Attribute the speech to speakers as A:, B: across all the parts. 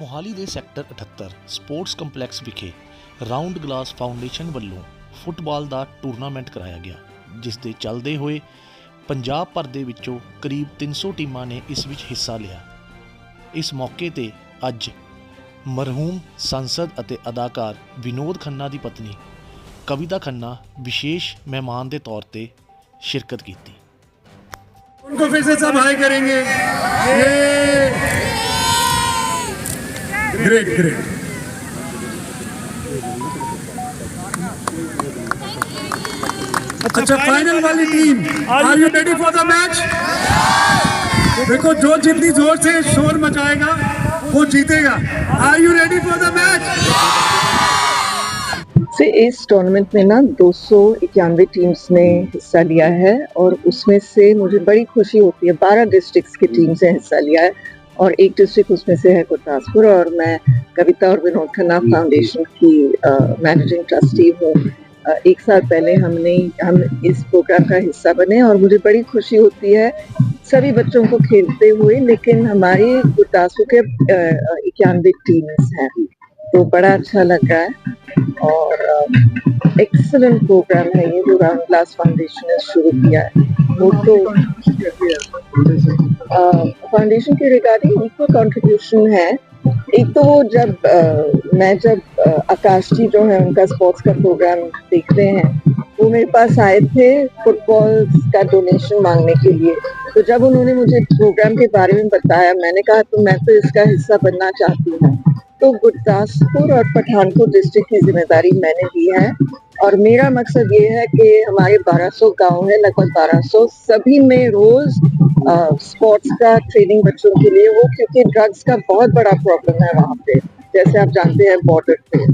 A: ਮੋਹਾਲੀ ਦੇ sector 78 sports complex ਵਿਖੇ round glass foundation ਵੱਲੋਂ ਫੁੱਟਬਾਲ ਦਾ ਟੂਰਨਾਮੈਂਟ ਕਰਾਇਆ ਗਿਆ ਜਿਸ ਦੇ ਚੱਲਦੇ ਹੋਏ ਪੰਜਾਬ ਭਰ ਦੇ ਵਿੱਚੋਂ ਕਰੀਬ 300 ਟੀਮਾਂ ਨੇ ਇਸ ਵਿੱਚ ਹਿੱਸਾ ਲਿਆ ਇਸ ਮੌਕੇ ਤੇ ਅੱਜ ਮਰਹੂਮ ਸੰਸਦ ਅਤੇ ਅਦਾਕਾਰ ਵਿਨੋਦ ਖੰਨਾ ਦੀ ਪਤਨੀ ਕਵਿਤਾ ਖੰਨਾ ਵਿਸ਼ੇਸ਼ ਮਹਿਮਾਨ ਦੇ ਤੌਰ ਤੇ ਸ਼ਿਰਕਤ ਕੀਤੀ
B: उनको फिर से सब हाई करेंगे ग्रेट ग्रेट अच्छा फाइनल वाली team are you ready for the match देखो जो जितनी ज़ोर से शोर मचाएगा वो जीतेगा। Are you ready for the match
C: से इस टूर्नामेंट में ना दो सौ इक्यानवे टीम्स ने हिस्सा लिया है और उसमें से मुझे बड़ी खुशी होती है बारह डिस्ट्रिक्ट्स की टीम्स ने हिस्सा लिया है। और एक डिस्ट्रिक्ट उसमें से है गुरदासपुर और मैं कविता और विनोद खन्ना फाउंडेशन की मैनेजिंग ट्रस्टी हूँ। एक साल पहले हमने हम इस प्रोग्राम का हिस्सा बने और मुझे बड़ी खुशी होती है सभी बच्चों को खेलते हुए लेकिन हमारी गुरदासपुर के इक्यानवे टीम्स हैं। तो बड़ा अच्छा लग रहा है और एक्सलेंट प्रोग्राम है ये। जो ग्लास फाउंडेशन ने शुरू किया है। फाउंडेशन के रिगार्डिंग इक्वल कंट्रीब्यूशन है। एक तो वो जब अ, मैं जब आकाश जी जो है उनका स्पोर्ट्स का प्रोग्राम देखते हैं वो मेरे पास आए थे फुटबॉल का डोनेशन मांगने के लिए। तो जब उन्होंने मुझे प्रोग्राम के बारे में बताया मैंने कहा तो मैं तो इसका हिस्सा बनना चाहती हूँ। तो गुरदासपुर और पठानकोट डिस्ट्रिक्ट की ज़िम्मेदारी मैंने दी है। और मेरा मकसद ये है कि हमारे 1200 गाँव है लगभग 1200 सभी में रोज स्पोर्ट्स का ट्रेनिंग बच्चों के लिए वो क्योंकि ड्रग्स का बहुत बड़ा प्रॉब्लम है वहाँ पे। जैसे आप जानते हैं बॉर्डर पे।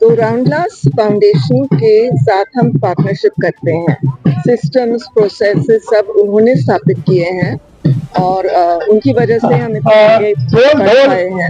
C: तो राउंडलास फाउंडेशन के साथ हम पार्टनरशिप करते हैं। सिस्टम्स प्रोसेसेस सब उन्होंने स्थापित किए हैं और अ, उनकी वजह से हम इतने आगे बढ़ पाए हैं।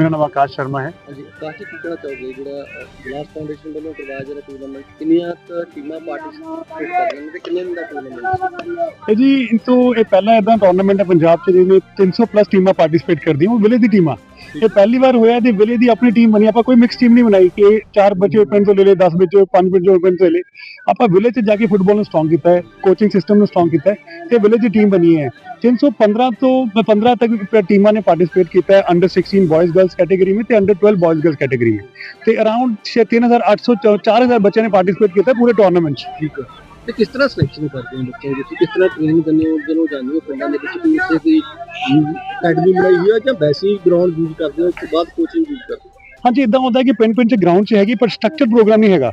B: ਮੇਰਾ ਨਾਮ ਆਕਾਸ਼ ਸ਼ਰਮਾ
D: ਹੈ। ਜੀ ਕੀ ਕਹਿਣਾ ਚਾਹੋਗੇ? ਜਿਹੜਾ ਗਲਾਸ ਫਾਊਂਡੇਸ਼ਨ ਵੱਲੋਂ ਕਰਵਾਇਆ ਜਾ ਟੂਰਨਾਮੈਂਟ ਕਿੰਨੀਆਂ ਟੀਮਾਂ ਪਾਰਟਿਸਿਪੇਟ ਕਰ ਰਹੀਆਂ ਨੇ ਕਿੰਨੇ ਦਾ ਟੂਰਨਾਮੈਂਟ
B: ਹੈ? ਜੀ ਇੰਤੋ ਇਹ ਪਹਿਲਾ ਇਦਾਂ ਟੂਰਨਾਮੈਂਟ ਹੈ ਪੰਜਾਬ 'ਚ ਜਿਹਦੇ 300 ਪਲੱਸ ਟੀਮਾਂ ਪਾਰਟਿਸਿਪੇਟ ਕਰਦੀਆਂ ਉਹ ਵਿਲੇਜ ਦੀ ਟੀਮਾਂ ਇਹ ਪਹਿਲੀ ਵਾਰ ਹੋਇਆ ਤੇ ਵਿਲੇ ਦੀ ਆਪਣੀ ਟੀਮ ਬਣੀ ਆਪਾਂ ਕੋਈ ਮਿਕਸ ਟੀਮ ਨਹੀਂ ਬਣਾਈ ਕਿ ਚਾਰ ਬੱਚੇ ਪਿੰਡ ਤੋਂ ਲੈ ਲੇ 10 ਬੱਚੇ ਪੰਜ ਬੱਚੇ ਪਿੰਡ ਤੋਂ ਲੈ ਆਪਾਂ ਵਿਲੇ 'ਚ ਜਾ ਕੇ ਫੁੱਟਬਾਲ ਨੂੰ ਸਟਰੋਂਗ ਕੀਤਾ ਹੈ ਕੋਚਿੰਗ ਸਿਸਟਮ ਨੂੰ ਸਟਰੋਂਗ ਕੀਤਾ ਹੈ ਤੇ ਵਿਲੇ ਦੀ ਟੀਮ ਬਣੀ ਹੈ। 315 ਤੋਂ 15 ਤੱਕ ਟੀਮਾਂ ਨੇ ਪਾਰਟਿਸਿਪੇਟ ਕੀਤਾ ਹੈ ਅੰਡਰ 16 ਬॉयਜ਼ ਗਰਲਸ ਕੈਟਾਗਰੀ ਵਿੱਚ ਤੇ ਅੰਡਰ 12 ਬॉयਜ਼ ਗਰਲਸ ਕੈਟਾਗਰੀ ਵਿੱਚ। ਤੇ ਅਰਾਊਂਡ 3800 4000 ਬੱਚਿਆਂ ਨੇ ਪਾਰਟਿਸਿਪੇਟ ਕੀਤਾ ਪੂਰੇ ਟੂਰਨਾਮੈਂਟ ਚ।
D: ਠੀਕ ਹੈ। ਤੇ ਕਿਸ ਤਰ੍ਹਾਂ ਸਿਲੈਕਸ਼ਨ ਕਰਦੇ ਹੋ ਬੱਚਿਆਂ ਦੀ? ਕਿਸ ਤਰ੍ਹਾਂ ਟ੍ਰੇਨਿੰਗ ਦਿੰਦੇ ਹੋ? ਜਦੋਂ ਜਾਂਦੇ ਹੋ ਪਿੰਡਾਂ ਦੇ ਵਿੱਚ ਕੋਈ ਉੱਥੇ ਕੋਈ ਅਕੈਡਮੀ ਬਣਾਈ ਹੋਈ ਹੈ ਜਾਂ ਵੈਸੇ ਹੀ ਗਰਾਊਂਡ ਯੂਜ਼ ਕਰਦੇ ਹੋ ਉਸ ਤੋਂ ਬਾਅਦ ਕੋਚਿੰਗ ਯੂਜ਼ ਕਰਦੇ ਹੋ?
B: ਹਾਂਜੀ ਇਦਾਂ ਹੁੰਦਾ ਕਿ ਪਿੰਡ ਪਿੰਡ ਚ ਗਰਾਊਂਡ 'ਚ ਹੈਗੀ, ਪਰ ਸਟਰਕਚਰ ਪ੍ਰੋਗਰਾਮ ਨਹੀਂ ਹੈਗਾ।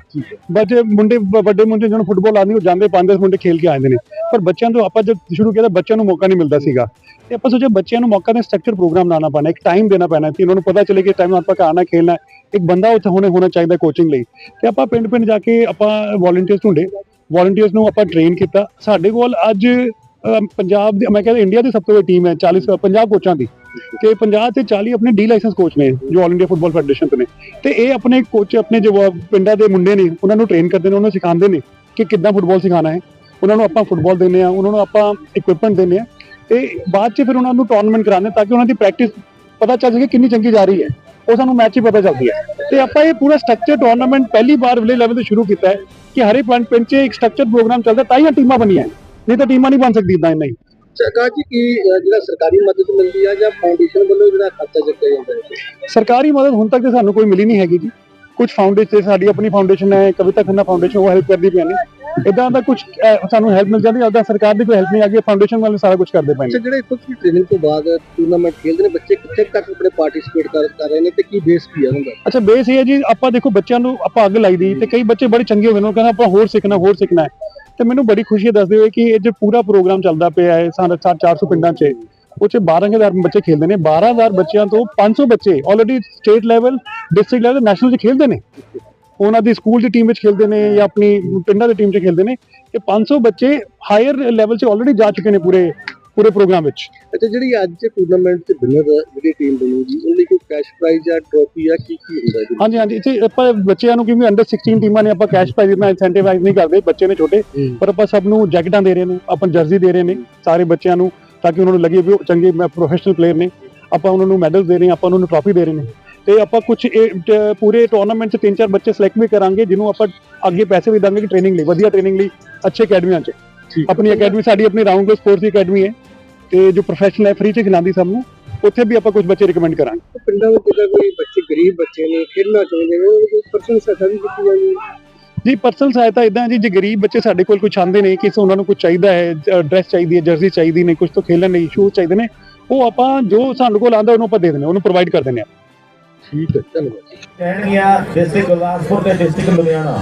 B: ਬੱਚੇ, ਮੁੰਡੇ ਵੱਡੇ ਮੁੰਡੇ ਜਿਹਨੂੰ ਫੁੱਟਬਾਲ ਆਉਂਦੀ ਉਹ ਜਾਂਦੇ ਪੰਜ ਦਸ ਮੁੰਡੇ ਖੇਲ ਕੇ ਆਉਂਦੇ ਨੇ। ਪਰ ਬੱਚਿਆਂ ਤੋਂ ਆਪਾਂ ਜਦ ਸ਼ੁਰੂ ਕੀਤਾ, ਬੱਚਿਆਂ ਨੂੰ ਮੌਕਾ ਨਹੀਂ ਮਿਲਦਾ ਸੀਗਾ। ਤੇ ਆਪਾਂ ਸੋਚਿਆ ਬੱਚਿਆਂ ਨੂੰ ਮੌਕਾ ਦੇ ਸਟਰਕਚਰ ਪ੍ਰੋਗਰਾਮ ਲਾਣਾ ਪੈਣਾ, ਇੱਕ ਟਾਈਮ ਦੇਣਾ ਪੈਣਾ, ਕਿ ਉਹਨਾਂ ਨੂੰ ਪਤਾ ਚੱਲੇ ਕਿ ਟਾਈਮ ਆਪਾਂ ਆਉਣਾ ਖੇਲਣਾ ਇੱਕ ਬੰਦਾ ਉੱਥੇ ਹੋਣੇ ਹੋਣਾ ਚਾਹੀਦਾ ਕੋਚਿੰਗ ਲਈ। ਤੇ ਆਪਾਂ ਪਿੰਡ ਪਿੰਡ ਜਾ ਕੇ ਆਪਾਂ ਵੋਲੰਟੀਅਰਸ ਢੂੰਡੇ ਵੋਲੰਟੀਅਰਸ ਨੂੰ ਆਪਾਂ ਟ੍ਰੇਨ ਕੀਤਾ। ਸਾਡੇ ਕੋਲ ਅੱਜ ਪੰਜਾਬ ਦੇ, ਮੈਂ ਕਹਿੰਦਾ ਇੰਡੀਆ ਦੀ ਸਭ ਤੋਂ ਵੱਡੀ ਟੀਮ ਹੈ 40 50 ਕੋਚਾਂ ਦੀ। ਕਿ 50 ਤੇ 40 ਆਪਣੇ ਡੀ ਲਾਇਸੈਂਸ ਕੋਚ ਨੇ, ਜੋ ਆਲ ਇੰਡੀਆ ਫੁੱਟਬਾਲ ਫੈਡਰੇਸ਼ਨ ਤੋਂ ਨੇ। ਤੇ ਇਹ ਆਪਣੇ ਕੋਚ ਆਪਣੇ ਜੋ ਪਿੰਡਾਂ ਦੇ ਮੁੰਡੇ ਨੇ, ਉਹਨਾਂ ਨੂੰ ਟ੍ਰੇਨ ਕਰਦੇ ਨੇ, ਉਹਨਾਂ ਨੂੰ ਸਿਖਾਉਂਦੇ ਨੇ ਕਿ ਕਿੱਦਾਂ ਫੁੱਟਬਾਲ ਸਿਖਾਉਣਾ ਹੈ। ਉਹਨਾਂ ਨੂੰ ਆਪਾਂ ਫੁੱਟਬਾਲ ਦਿੰਦੇ ਆ ਉਹਨਾਂ ਨੂੰ ਆਪਾਂ ਇਕਵਿਪਮੈਂਟ ਦਿੰਦੇ ਆ ਤੇ ਬਾਅਦ ਚ ਫਿਰ ਉਹਨਾਂ ਨੂੰ ਟੂਰਨਾਮੈਂਟ ਕਰਾਉਂਦੇ ਤਾਂ ਕਿ ਉਹਨਾਂ ਦੀ ਪ੍ਰੈਕਟਿਸ ਪਤਾ ਚੱਲ ਸਕੇ ਕਿੰਨੀ ਚੰਗੀ ਜਾ ਰਹੀ ਹੈ। ਉਹ ਸਾਨੂੰ ਮੈਚ ਹੀ ਪਤਾ ਚੱਲਦੀ ਹੈ। ਤੇ ਆਪਾਂ ਇਹ ਪੂਰਾ ਸਟਰਕਚਰ ਟੂਰਨਾਮੈਂਟ ਪਹਿਲੀ ਵਾਰ ਵਿਲੇ ਲੈਵਲ ਤੇ ਸ਼ੁਰੂ ਕੀਤਾ ਹੈ ਕਿ ਹਰੇ ਪਿੰਡ ਪਿੰਡ 'ਚ ਇੱਕ ਸਟਰਕਚਰ ਪ੍ਰੋਗਰਾਮ ਚੱਲਦਾ ਤਾਂ ਹੀ ਟੀਮਾਂ ਬਣੀਆਂ। ਨਹੀਂ ਤਾਂ ਟੀਮਾਂ ਨਹੀਂ ਬਣ ਸਕਦੀ ਇਦਾਂ ਨਹੀਂ
D: ਸਰਕਾਰ ਜੀ ਕੀ ਜਿਹੜਾ ਸਰਕਾਰੀ ਮਦਦ ਮਿਲਦੀ ਆ ਜਾਂ ਫਾਊਂਡੇਸ਼ਨ ਵੱਲੋਂ ਜਿਹੜਾ ਖਰਚਾ ਚੱਕਿਆ ਜਾਂਦਾ ਹੈ?
B: ਸਰਕਾਰੀ ਮਦਦ ਹੁਣ ਤੱਕ ਤੇ ਸਾਨੂੰ ਕੋਈ ਮਿਲੀ ਨਹੀਂ ਹੈਗੀ ਜੀ। ਕੁਝ ਫਾਊਂਡੇਸ਼ਨ ਸਾਡੀ ਆਪਣੀ ਫਾਊਂਡੇਸ਼ਨ ਹੈ ਕਵਿਤਾ ਖੰਨਾ ਫਾਊਂਡੇਸ਼ਨ ਉਹ ਹੈਲਪ ਕਰਦੀ ਪਈ ਨੇ। ਇਦਾਂ ਦਾ ਕੁਝ ਸਾਨੂੰ ਹੈਲਪ ਮਿਲ ਜਾਂਦੀ ਉਹਦਾ ਸਰਕਾਰ ਦੀ ਕੋਈ ਹੈਲਪ ਨਹੀਂ ਆਗੀ ਫਾਊਂਡੇਸ਼ਨ ਵਾਲੇ ਸਾਰਾ ਕੁਝ ਕਰਦੇ ਪਏ ਨੇ।
D: ਜਿਹੜੇ ਇੱਥੋਂ ਦੀ ਟ੍ਰੇਨਿੰਗ ਤੋਂ ਬਾਅਦ ਟੂਰਨਾਮੈਂਟ ਖੇਡਦੇ ਨੇ ਬੱਚੇ ਕਿੱਥੇ ਤੱਕ ਆਪਣੇ ਪਾਰਟਿਸਿਪੇਟ ਕਰ ਕਰ ਰਹੇ ਨੇ ਤੇ ਕੀ ਬੇਸ ਕੀ ਆ ਹੁੰਦਾ
B: ਅੱਛਾ ਬੇਸ ਇਹ ਹੈ ਜੀ ਆਪਾਂ ਦੇਖੋ ਬੱਚਿਆਂ ਨੂੰ ਆਪਾਂ ਅੱਗ ਲਾਈ ਦੀ ਤੇ ਕਈ ਬੱਚੇ ਬੜੇ ਚੰਗੇ ਹੋਏ ਨੇ ਉਹ ਕਹਿੰਦਾ ਆਪਾਂ ਹੋਰ ਸਿੱਖਣਾ ਹੋਰ ਸਿੱਖਣਾ ਹੈ। ਤੇ ਮੈਨੂੰ ਬੜੀ ਖੁਸ਼ੀ ਹੈ, ਦੱਸਦੇ ਹੋਏ ਕਿ ਇਹ ਜੋ ਪੂਰਾ ਪ੍ਰੋਗਰਾਮ ਚੱਲਦਾ ਪਿਆ ਹੈ ਸਾਡੇ 400 ਪਿੰਡਾਂ 'ਚ, ਉਹ 'ਚ 12000 ਬੱਚੇ ਖੇਡਦੇ ਨੇ 12000 ਬੱਚਿਆਂ ਤੋਂ 500 ਬੱਚੇ already state level district level national 'ਚ ਖੇਡਦੇ ਨੇ। ਉਹਨਾਂ ਦੀ ਸਕੂਲ ਦੀ ਟੀਮ ਵਿੱਚ ਖੇਡਦੇ ਨੇ ਜਾਂ ਆਪਣੀ ਪਿੰਡਾਂ ਦੀ ਟੀਮ 'ਚ ਖੇਡਦੇ ਨੇ, ਤੇ 500 ਬੱਚੇ ਹਾਇਰ ਲੈਵਲ 'ਚ ਆਲਰੇਡੀ ਜਾ ਚੁੱਕੇ ਨੇ ਪੂਰੇ ਪੂਰੇ ਪ੍ਰੋਗਰਾਮ ਵਿੱਚ।
D: ਅੱਛਾ ਜਿਹੜੀ ਅੱਜ ਟੂਰਨਾਮੈਂਟ ਚ ਵਿਨਰ ਜਿਹੜੀ ਟੀਮ ਬਣੂਗੀ ਉਹਦੇ ਲਈ ਕੋਈ ਕੈਸ਼ ਪ੍ਰਾਈਜ਼ ਜਾਂ ਟਰੋਫੀ ਜਾਂ ਕੀ ਕੀ ਹੁੰਦਾ ਜੀ?
B: ਹਾਂਜੀ ਹਾਂਜੀ ਇੱਥੇ ਆਪਾਂ ਬੱਚਿਆਂ ਨੂੰ ਕਿਉਂਕਿ ਅੰਡਰ 16 ਟੀਮਾਂ ਨੇ ਆਪਾਂ ਕੈਸ਼ ਪ੍ਰਾਈਜ਼ ਨਾਲ ਇਨਸੈਂਟੀਵਾਈਜ਼ ਨਹੀਂ ਕਰਦੇ ਬੱਚੇ ਨੇ ਛੋਟੇ। ਪਰ ਆਪਾਂ ਸਭ ਨੂੰ ਜੈਕਟਾਂ ਦੇ ਰਹੇ ਨੇ ਆਪਾਂ ਜਰਸੀ ਦੇ ਰਹੇ ਨੇ ਸਾਰੇ ਬੱਚਿਆਂ ਨੂੰ ਤਾਂ ਕਿ ਉਹਨਾਂ ਨੂੰ ਲੱਗੇ ਵੀ ਉਹ ਚੰਗੇ ਮੈਂ ਪ੍ਰੋਫੈਸ਼ਨਲ ਪਲੇਅਰ ਨੇ। ਆਪਾਂ ਉਹਨਾਂ ਨੂੰ ਮੈਡਲ ਦੇ ਰਹੇ ਆਪਾਂ ਉਹਨਾਂ ਨੂੰ ਟਰਾਫੀ ਦੇ ਰਹੇ ਨੇ। ਤੇ ਆਪਾਂ ਕੁਝ ਪੂਰੇ ਟੂਰਨਾਮੈਂਟ 'ਚ ਤਿੰਨ ਚਾਰ ਬੱਚੇ ਸਿਲੈਕਟ ਵੀ ਕਰਾਂਗੇ ਜਿਹਨੂੰ ਆਪਾਂ ਅੱਗੇ ਪੈਸੇ ਵੀ ਦਾਂਗੇ ਕਿ ਟ੍ਰੇਨਿੰਗ ਲਈ ਵਧੀਆ ਟ੍ਰੇਨਿੰਗ ਲਈ ਅੱਛੇ ਅਕੈਡਮੀਆਂ 'ਚ। ਆਪਣੀ ਅਕੈਡਮੀ ਸਾਡੀ ਆਪਣੀ ਰਾਉਂਡ ਸਪੋਰਟਸ ਦੀ ਅਕੈਡਮੀ ਹੈ ਤੇ ਜੋ ਪ੍ਰੋਫੈਸ਼ਨਲ ਹੈ ਫ੍ਰੀ 'ਚ ਖਿਲਾਉਂਦੀ ਸਭ ਨੂੰ। ਉੱਥੇ ਵੀ ਆਪਾਂ ਕੁਝ ਬੱਚੇ ਰਿਕਮੈਂਡ ਕਰਾਂਗੇ।
D: ਪਿੰਡਾਂ ਵਿੱਚ ਜਿਹੜਾ ਕੋਈ ਬੱਚੇ ਗਰੀਬ ਬੱਚੇ ਨੇ ਖੇਡਣਾ ਚਾਹੁੰਦੇ ਨੇ ਉਹਨਾਂ ਦੀ ਪਰਸਨਲ ਸਹਾਇਤਾ ਵੀ ਕੀਤੀ ਜਾਂਦੀ ਹੈ?
B: ਜੀ ਪਰਸਨਲ ਸਹਾਇਤਾ ਇਦਾਂ ਜੀ ਜੇ ਗਰੀਬ ਬੱਚੇ ਸਾਡੇ ਕੋਲ ਕੁਝ ਆਉਂਦੇ ਨੇ ਕਿ ਉਹਨਾਂ ਨੂੰ ਕੁਝ ਚਾਹੀਦਾ ਹੈ ਡਰੈਸ ਚਾਹੀਦੀ ਹੈ ਜਰਸੀ ਚਾਹੀਦੀ ਨੇ ਕੁਝ ਤੋਂ ਖੇਲਣ ਲਈ ਸ਼ੂਜ਼ ਚਾਹੀਦੇ ਨੇ ਉਹ ਆਪਾਂ ਜੋ ਸਾਡੇ ਕੋਲ ਆਉਂਦਾ ਉਹਨੂੰ ਆਪਾਂ ਦੇ ਦਿੰਦੇ ਉਹਨੂੰ ਪ੍ਰੋਵਾਈਡ ਕਰ ਦਿੰਦੇ ਹਾਂ।
D: ਠੀਕ ਹੈ ਧੰਨਵਾਦ
E: ਕਹਿਣਗੀਆਂ ਡਿਸਟ੍ਰਿਕਟ ਗੁਰਦਾਸਪੁਰ ਤੇ ਡਿਸਟ੍ਰਿਕਟ ਲੁਧਿਆਣਾ।